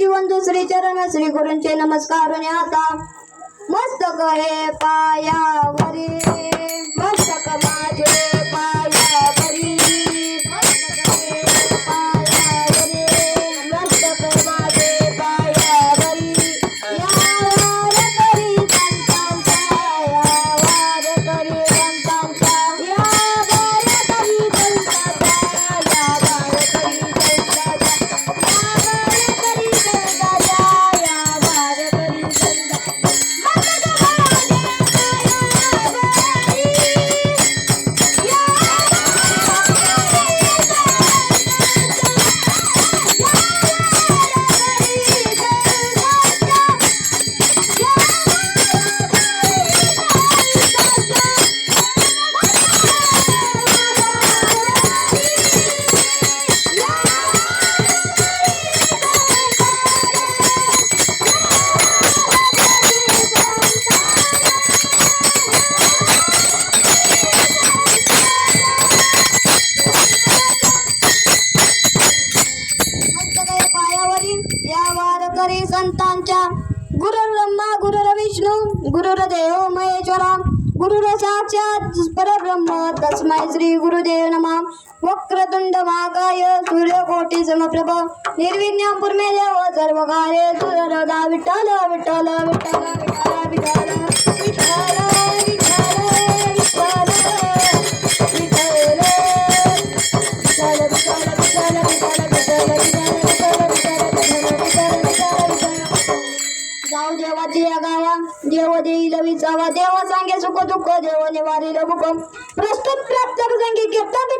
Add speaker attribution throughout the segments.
Speaker 1: जीवन दुसरी चरण श्री गुरूंचे नमस्कार आता मस्तक हे पायावरी. पूजा गुरु ब्रह्मा गुरु विष्णू गुरुर देव महेश्वरा गुरुर साक्षात परब्रह्म तस्मै श्री गुरुदेव नमा. वक्रतुंड महाकाय सूर्यकोटी समप्रभ निर्विघ्न पुरमे देव सर्व कार्य सुरदा विठ्ठल विठ्ठल विठ्ठल विठ्ठल विठ्ठल विठ्ठल देईल विचावा देव सांगे सुख दुःख देव निवारील भूक प्रस्तुत प्राप्त प्रसंगी कीर्तन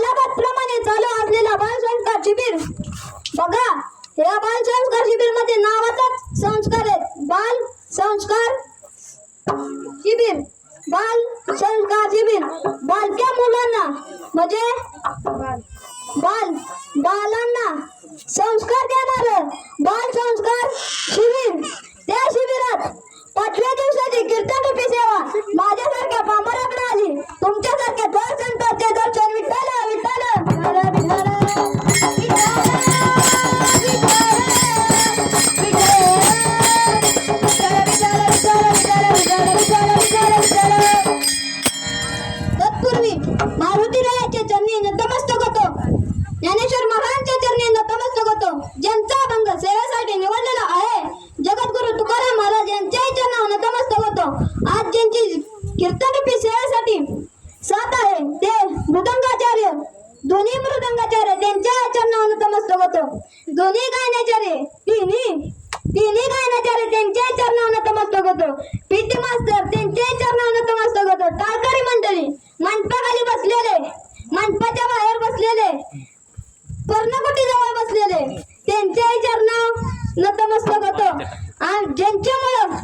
Speaker 1: सालाबाद प्रमाणे चालू असलेला बालसंस्कार शिबिर. बघा या बालसंस्कार शिबिरमध्ये नावाचा संस्कार आहेत बाल संस्कार शिबिर. बाल संस्कार शिबिर. बालक्या मुलांना म्हणजे बाल बालांना संस्कार होतो. दोन्ही गायनाचारे तिन्ही. तिन्ही गायनाचारे त्यांच्या चरणावर नतमस्तक होतो. पीटी मास्तर त्यांच्या चरणावर नतमस्तक होतो. टाळकरी मंडळी मंडपाखाली बसलेले. मंडपाच्या बाहेर बसलेले. पर्णकुटी जवळ बसलेले. त्यांच्याही चरणावर नतमस्तक होतो. आणि ज्यांच्यामुळं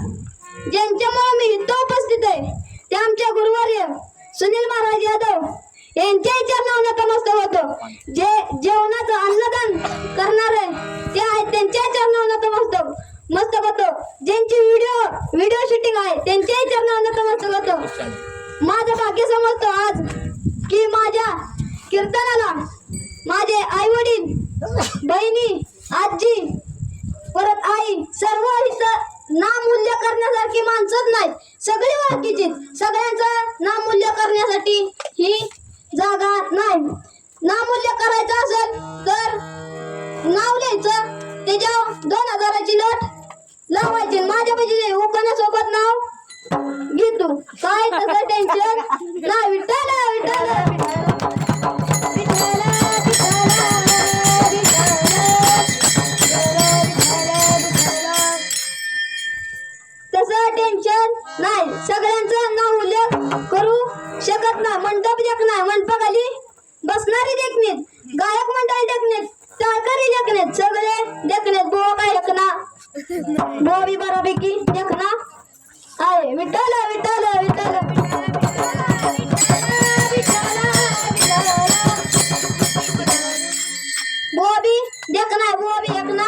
Speaker 1: ज्यांच्यामुळं मी इथं उपस्थित आहे ते आमच्या गुरुवर्य सुनील महाराज यादव. यांच्याही चरणावर नतमस्तक होतो जे जेवणाचं अन्नदान करणारे ते आहेत त्यांच्या चरणावर नतमस्तक मस्त होतो. ज्यांची व्हिडिओ व्हिडिओ शूटिंग आहे त्यांच्याही चरणावर नतमस्तक होतो. माझं भाग्य समजतो आज की माझ्या कीर्तनाला माझे आई वडील बहिणी आजी परत आई सर्व इथं नामूल्य करण्यासारखी माणसंच नाहीत. सगळी ओळखीची सगळ्यांचं नामूल्य करण्यासाठी ही जागा नाही. नामूल्य करायचं असेल तर नाव लिहायचं. त्याच्यावर दोन हजाराची नोट लावायची. माझ्या म्हणजे उकाण्यासोबत नाव? घेतो काय तसं टेन्शन नाही विठ्ठल विठ्ठल विठ्ठल विठ्ठल तसं टेन्शन नाही. सगळ्यांचं नाव उल्लेख करू. शकत ना मंडप जगणार मंडप खाली बसणारी देखणीत गायक मंडळी देखणीत सहकारी देखणीत सगळे देखणीत बो काय देखना बो बी बऱ्यापैकी देखना आहे विठ्ठल विठ्ठल विठ्ठल बोबी देखना बोबी देखना बी एकना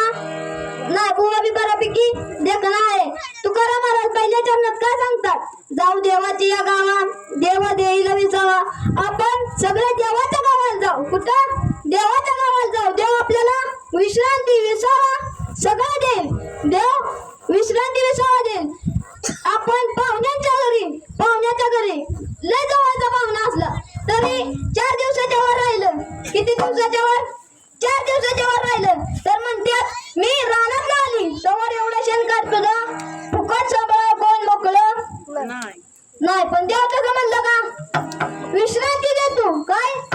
Speaker 1: नाही बऱ्यापैकी देखना आहे. तुकाराम महाराज पहिल्या चरणात काय सांगतात? जाऊ देवाची या गावात. देव देईल विसावा. आपण सगळे देवाच्या गावाला जाऊ. कुठं? देवाच्या गावाला जाऊ. देव आपल्याला विश्रांती विसावा. सगळं देईल. देव विश्रांती विसावा देईल. आपण पाहुण्यांच्या घरी पाहुण्याच्या घरी लय जवळचा पाहुणा असला तरी चार दिवसाच्या वर राहिलं. किती दिवसाच्या वर? चार दिवसाच्या वर राहिलं. तर म्हणतात मी रानात आली. तवर एवढं शेण काढतो नाही. पण देवता का म्हणलं का? विश्रांती देतो काय?